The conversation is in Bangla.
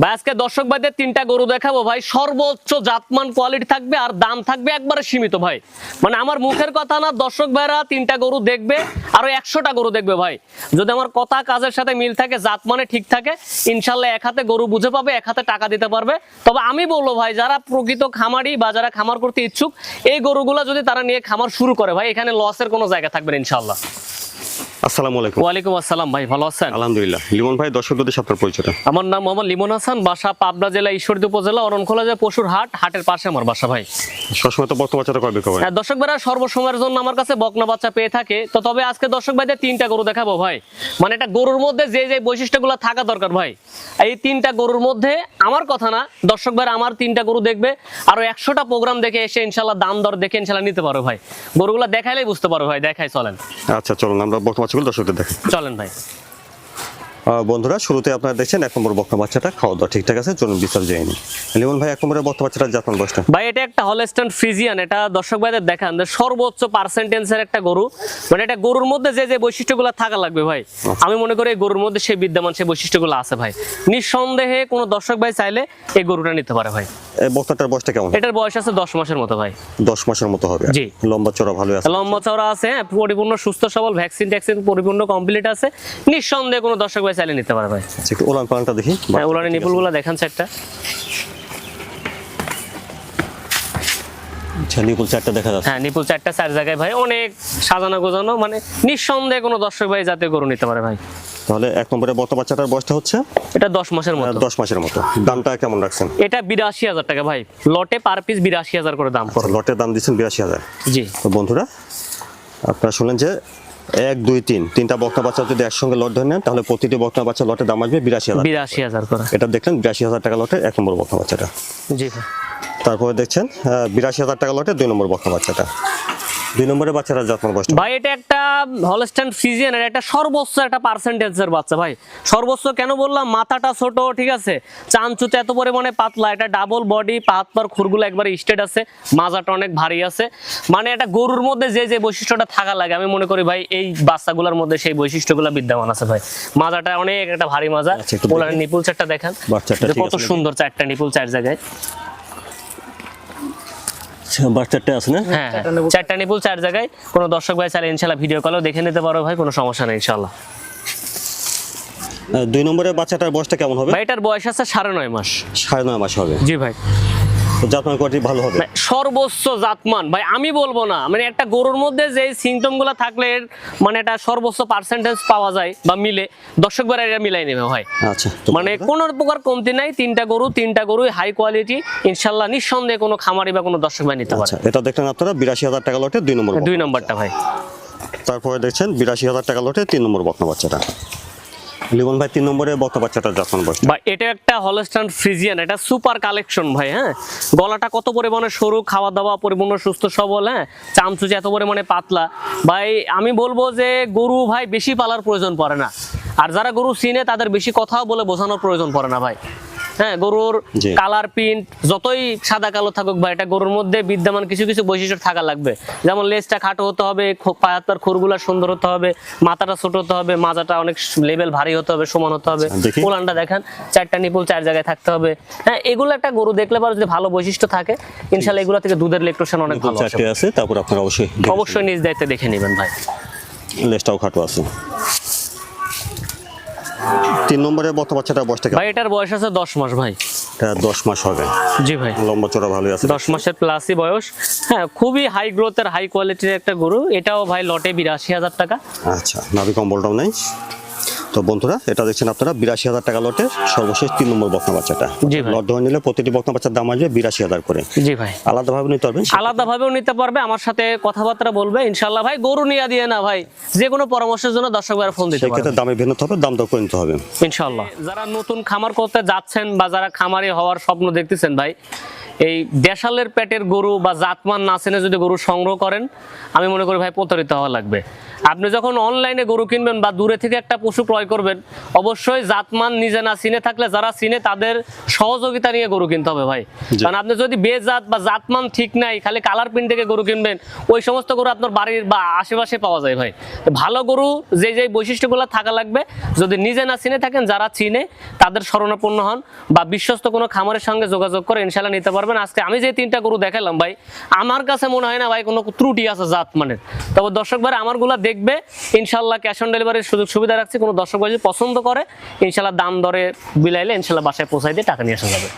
ভাই, আজকে দর্শক ভাইদের তিনটা গরু দেখাবো ভাই। সর্বোচ্চ জাতমান কোয়ালিটি থাকবে আর দাম থাকবে একবারে সীমিত ভাই। মানে আমার মুখের কথা না, দর্শক ভাইরা তিনটা গরু দেখবে, আরও একশোটা গরু দেখবে ভাই। যদি আমার কথা কাজের সাথে মিল থাকে জাত মানে ঠিক থাকে, ইনশাল্লাহ এক হাতে গরু বুঝে পাবে, এক হাতে টাকা দিতে পারবে। তবে আমি বলব ভাই, যারা প্রকৃত খামারি বা যারা খামার করতে ইচ্ছুক, এই গরুগুলা যদি তারা নিয়ে খামার শুরু করে ভাই, এখানে লসের কোনো জায়গা থাকবে ইনশাল্লাহ। আসসালামু আলাইকুম। ওয়ালাইকুম আসসালাম ভাই ভালো আছেন? আলহামদুলিল্লাহ। লিমন ভাই দর্শকদের সাথে পরিচিত পরিচয়টা। আমার নাম মোহাম্মদ লিমন হাসান বাসা পাবনা জেলা ঈশ্বরদী উপজেলা অরণখোলা যে পশুর হাট হাটের পাশে আমার বাসা ভাই। সবসময় তো বর্তমান বাচ্চাটা কবে কবে? হ্যাঁ দর্শক ভাইরা সর্বসময়ের জন্য আমার কাছে বকনা বাচ্চা পেয়ে থাকে। তো তবে আজকে দর্শক ভাইদের তিনটা গরু দেখাবো ভাই। মানে এটা গরুর মধ্যে যে যে বৈশিষ্ট্যগুলো থাকা দরকার ভাই এই তিনটা গরুর মধ্যে আমার কথা না দর্শক ভাইরা আমার তিনটা গরু দেখবে। আরও একশোটা প্রোগ্রাম দেখে এসে ইনশাল্লাহ দাম দর দেখে ইনশাল্লাহ নিতে পারো ভাই। গরুগুলো দেখাইলেই বুঝতে পারো ভাই দেখাই চলেন। আচ্ছা চলুন আমরা বর্তমান বাচ্চাগুলো দর্শকদের চলেন ভাই। বন্ধুরা শুরুতে আপনারা দেখছেন এক নম্বর বক্তা বাচ্চাটা খাওয়া দাওয়া ঠিকঠাক আছে চলুন বিচার যায়নি লিমন ভাই এক নম্বরের বক্তা বাচ্চাটা যাতন বয়সটা ভাই এটা একটা হলস্টন ফ্রিজিয়ান এটা দর্শক ভাইদের দেখান সর্বোচ্চ পার্সেন্টেন্সের একটা গরু। মানে এটা গরুর মধ্যে যে যে বৈশিষ্ট্যগুলো থাকা লাগবে ভাই আমি মনে করি এই গরুর মধ্যে সেই বিদ্যমান সেই বৈশিষ্ট্যগুলো আছে ভাই। নিঃসন্দেহে কোনো দর্শক ভাই চাইলে এই গরুটা নিতে পারে ভাই। এই বয়সটা কেমন? এটার বয়স আছে দশ মাসের মতো ভাই। দশ মাসের মতো হবে। জি। লম্বা চড়া ভালো আছে। লম্বা চওড়া আছে হ্যাঁ, পরিপূর্ণ সুস্থ সবল ভ্যাকসিন ট্যাকসিন পরিপূর্ণ কমপ্লিট আছে। নিঃসন্দেহে কোনো দর্শক ভাই চাইলে নিতে পারে ভাই। আচ্ছা একটু ওলান পালানটা দেখি। হ্যাঁ উলানি নিপুলগুলো দেখান চারটা। আচ্ছা নিপুল চারটা দেখা যাচ্ছে। হ্যাঁ নিপুল চারটা চার জায়গায় ভাই অনেক সাজানো গোজানো মানে নিঃসন্দেহে কোনো দর্শক ভাই যাতে গরু নিতে পারে ভাই। তাহলে এক নম্বরের বর্তমান বাচ্চাটার বয়সটা হচ্ছে? এটা দশ মাসের মতো। দশ মাসের মতো। দামটা কেমন রাখছেন? এটা বিরাশি হাজার টাকা ভাই। লটে পার পিস বিরাশি হাজার করে দাম আচ্ছা, লটের দাম দিচ্ছেন বিরাশি হাজার। জি। তো বন্ধুরা আপনারা শুনলেন যে এক দুই তিন তিনটা বক্তা বাচ্চা যদি একসঙ্গে লট ধরে নেন তাহলে প্রতিটি বক্তা বাচ্চা লটের দাম আসবে বিরাশি হাজার বিরাশি হাজার করে। এটা দেখলেন বিরাশি হাজার টাকা লটে এক নম্বর বক্তা বাচ্চাটা। জি তারপরে দেখছেন বিরাশি হাজার টাকা লটে দুই নম্বর বক্তা বাচ্চাটা। দুই নম্বরের বাচ্চাটা যত্ন বয়সটা ভাই এটা একটা হলস্টাইন ফ্রিজিয়ানের একটা সর্বোচ্চ একটা পার্সেন্টেজের বাচ্চা ভাই। সর্বোচ্চ কেন বললাম? মাথাটা ছোট ঠিক আছে? চামচুতে এত পরিমাণে পাতলা এটা ডাবল বডি পাত পার খুরগুলো একবারে স্টেট আছে মাজাটা অনেক ভারী আছে। মানে গরুর মধ্যে যে যে বৈশিষ্ট্যটা থাকা লাগে আমি মনে করি ভাই এই বাচ্চাগুলোর মধ্যে সেই বৈশিষ্ট্যগুলো বিদ্যমান আছে ভাই। মাজাটা অনেক একটা ভারী মাজা। আচ্ছা, ওলার নিপুল চারটা দেখান। কত? সুন্দর চারটা নিপুল চার জায়গায়। বাচ্চাটা আছে না? হ্যাঁ হ্যাঁ। চারটা নিপুল চার জায়গায়। কোনো দর্শক ভাই চাইলে ইনশাল্লাহ ভিডিও কলেও দেখে নিতে পারো ভাই কোনো সমস্যা নেই ইনশাল্লাহ। দুই নম্বরের বাচ্চাটার বয়সটা কেমন হবে? ভাই এটার বয়স আছে সাড়ে নয় মাস। সাড়ে নয় মাস হবে। জি ভাই। কোয়ালিটি ভালো হবে। ভাই, সর্বোচ্চ জাতমান। ভাই আমি বলব না। মানে একটা গরুর মধ্যে যে সিমটমগুলো থাকলে মানে এটা সর্বোচ্চ পার্সেন্টেজ পাওয়া যায় বা মিলে। দর্শক এটা মিলাই নেবে ভাই। আচ্ছা মানে কোনো প্রকার কমতি নাই। তিনটা গরু তিনটা গরু হাই কোয়ালিটি ইনশাল্লাহ নিঃসন্দেহে কোনো খামারি বা কোনো দর্শক ভাই নিতে পারে। আচ্ছা এটা দেখলেন আপনারা বিরাশি হাজার টাকা লটে দুই নম্বর দুই নম্বরটা ভাই। তারপরে দেখছেন বিরাশি হাজার টাকা লটে তিন নম্বর বকনা বাচ্চাটা। লিমন ভাই, তিন নম্বরে বকনা বাচ্চাটা যত্ন বয়স ভাই, এটা একটা হলস্টান ফ্রিজিয়ান এটা সুপার কালেকশন ভাই হ্যাঁ? গলাটা কত পরিমাণে সরু খাওয়া দাওয়া পরিপূর্ণ, সুস্থ, সবল হ্যাঁ? চামচুচি এত পরিমাণে পাতলা। ভাই, আমি বলব যে গরু ভাই, বেশি পালার প্রয়োজন পড়ে না। আর যারা গরু চিনে, তাদের বেশি কথাও বলে বোঝানোর প্রয়োজন পড়ে না ভাই। হ্যাঁ গরুর কালার প্রিন্ট যতই সাদা কালো থাকুক ভাই এটা গরুর মধ্যে বিদ্যমান কিছু কিছু বৈশিষ্ট্য থাকা লাগবে। যেমন লেজটা খাটো হতে হবে পায়াতার খুরগুলা সুন্দর হতে হবে মাথাটা ছোট হতে হবে মাজাটা অনেক লেভেল ভারী হতে হবে সমান হতে হবে। আচ্ছা, পোলানটা দেখেন চারটা নিপুল চার জায়গায় থাকতে হবে। হ্যাঁ এগুলো একটা গরু দেখলে পারো যদি ভালো বৈশিষ্ট্য থাকে ইনশাল্লাহ এগুলো থেকে দুধের ইলেকট্রোশন অনেক ভালো আছে। তারপর আপনারা অবশ্যই অবশ্যই নিজ দায়িত্বে দেখে নেবেন ভাই। লেজটাও খাটো আছে। তিন নম্বরের মতো বাচ্চাটা বয়স থেকে ভাই এটার বয়স আছে দশ মাস ভাই। এটা দশ মাস হবে। জি ভাই। লম্বা চড়া ভালোই আছে। দশ মাসের প্লাসই বয়স। হ্যাঁ খুবই হাই গ্রোথের হাই কোয়ালিটির একটা গরু। এটাও ভাই লটে বিরাশি হাজার টাকা। আচ্ছা নাভি কম্বলটাও নেই? তো বন্ধুরা এটা দেখছেন আপনারা বিরাশি হাজার টাকা লটে সর্বশেষ তিন নম্বর বকনা বাচ্চাটা। লট ধরে নিলে প্রতিটি বকনা বাচ্চার দাম আসবে বিরাশি হাজার করে। জি ভাই। আলাদাভাবে নিতে পারবেন আলাদা ভাবেও নিতে পারবে আমার সাথে কথাবার্তা বলবে ইনশাল্লাহ ভাই গরু নিয়ে দিয়ে না ভাই যে কোনো পরামর্শের জন্য দর্শক ফোন দিতে সেক্ষেত্রে দামে ভিন্ন হবে দাম দর করে নিতে হবে। ইনশাল্লাহ যারা নতুন খামার করতে যাচ্ছেন বা যারা খামারি হওয়ার স্বপ্ন দেখতেছেন ভাই এই দেশালের পেটের গরু বা জাতমান না চেনে যদি গরু সংগ্রহ করেন আমি মনে করি ভাই প্রতারিত হওয়া লাগবে। আপনি যখন অনলাইনে গরু কিনবেন বা দূরে থেকে একটা পশু ক্রয় করবেন অবশ্যই জাতমান নিজে না চিনে থাকলে যারা চিনে তাদের সহযোগিতা নিয়ে গরু কিনতে হবে ভাই। কারণ আপনি যদি বেজাত বা জাতমান ঠিক নাই খালি কালার প্রিন্ট থেকে গরু কিনবেন ওই সমস্ত গরু আপনার বাড়ির বা আশেপাশে পাওয়া যায় ভাই। তো ভালো গরু যে যে বৈশিষ্ট্যগুলো থাকা লাগবে যদি নিজে না চিনে থাকেন যারা চিনে তাদের শরণাপন্ন হন বা বিশ্বস্ত কোনো খামারের সঙ্গে যোগাযোগ করে ইনশাল্লাহ নিতে পারবেন আজকে। আমি যে তিনটা গরু দেখালাম ভাই, আমার কাছে মনে হয় না ভাই কোনো ত্রুটি আছে জাত মানে তবে দর্শক ভাই আমারগুলো দেখবে, ইনশাল্লাহ ক্যাশ অন ডেলিভারির সুযোগ সুবিধা রাখছি, কোনো দর্শক ভাই যদি পছন্দ করে, ইনশাল্লাহ দাম দরে বিলাইলে ইনশাল্লাহ বাসায় পৌঁছাই দিয়ে টাকা নিয়ে আসা যাবে।